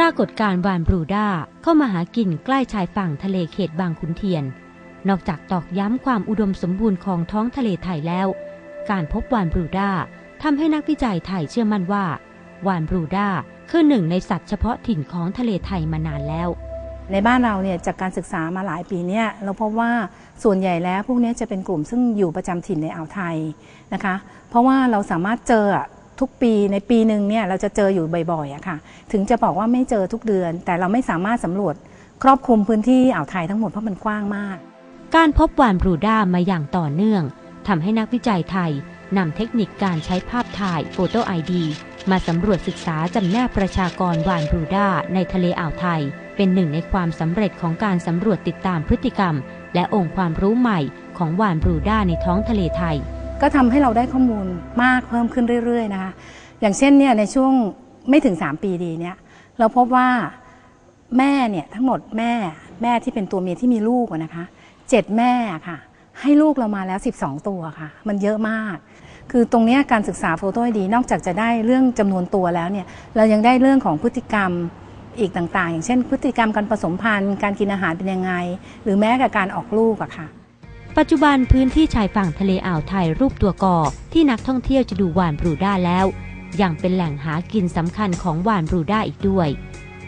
ปรากฏการวานบรูด้าเข้ามาหากินใกล้ชายฝั่งทะเลเขตบางขุนเทียน นอกจากตอกย้ำความอุดมสมบูรณ์ของท้องทะเลไทยแล้ว การพบวานบรูด้าทำให้นักวิจัยไทยเชื่อมั่นว่าวานบรูด้าคือหนึ่งในสัตว์เฉพาะถิ่นของทะเลไทยมานานแล้ว ในบ้านเราเนี่ยจากการศึกษามาหลายปีเนี่ยเราพบว่าส่วนใหญ่แล้วพวกนี้จะเป็นกลุ่มซึ่งอยู่ประจำถิ่นในอ่าวไทยนะคะ เพราะว่าเราสามารถเจอ ทุกปีในปีหนึ่งเนี่ยเราจะเจออยู่บ่อยๆอะค่ะ ถึงจะบอกว่าไม่เจอทุกเดือน แต่เราไม่สามารถสำรวจครอบคลุมพื้นที่อ่าวไทยทั้งหมดเพราะมันกว้างมาก การพบวานบรูด้ามาอย่างต่อเนื่องทำให้นักวิจัยไทยนำเทคนิคการใช้ภาพถ่ายโฟโตไอดีมาสำรวจศึกษาจำแนกประชากรวานบรูด้าในทะเลอ่าวไทย เป็นหนึ่งในความสำเร็จของการสำรวจติดตามพฤติกรรม และองค์ความรู้ใหม่ของวานบรูด้าในท้องทะเลไทย ก็ทำให้เราได้ข้อมูลมากเพิ่มขึ้นเรื่อยๆนะคะอย่างเช่นเนี่ยในช่วงไม่ถึง 3 ปีดีเนี่ยเราพบว่าแม่เนี่ยทั้งหมดแม่แม่ที่เป็นตัวเมียที่มีลูกนะคะเจ็ดแม่ค่ะ ให้ลูกเรามาแล้ว 12 ตัวค่ะ มันเยอะมาก คือตรงนี้การศึกษาโฟโต้ดี นอกจากจะได้เรื่องจำนวนตัวแล้วเนี่ยเรายังได้เรื่องของพฤติกรรมอีกต่างๆ อย่างเช่น พฤติกรรมการผสมพันธุ์ การกินอาหารเป็นยังไง หรือแม้กับการออกลูกอะค่ะ ปัจจุบันพื้นที่ชายฝั่งทะเลอ่าวไทยรูปตัวกอที่นักท่องเที่ยวจะดูวานบรูด้าแล้ว ยังเป็นแหล่งหากินสำคัญของวานบรูด้าอีกด้วย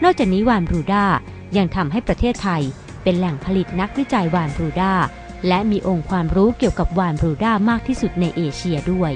นอกจากนี้วานบรูด้ายังทำให้ประเทศไทย เป็นแหล่งผลิตนักวิจัยวานบรูด้าและมีองค์ความรู้เกี่ยวกับวานบรูด้ามากที่สุดในเอเชียด้วย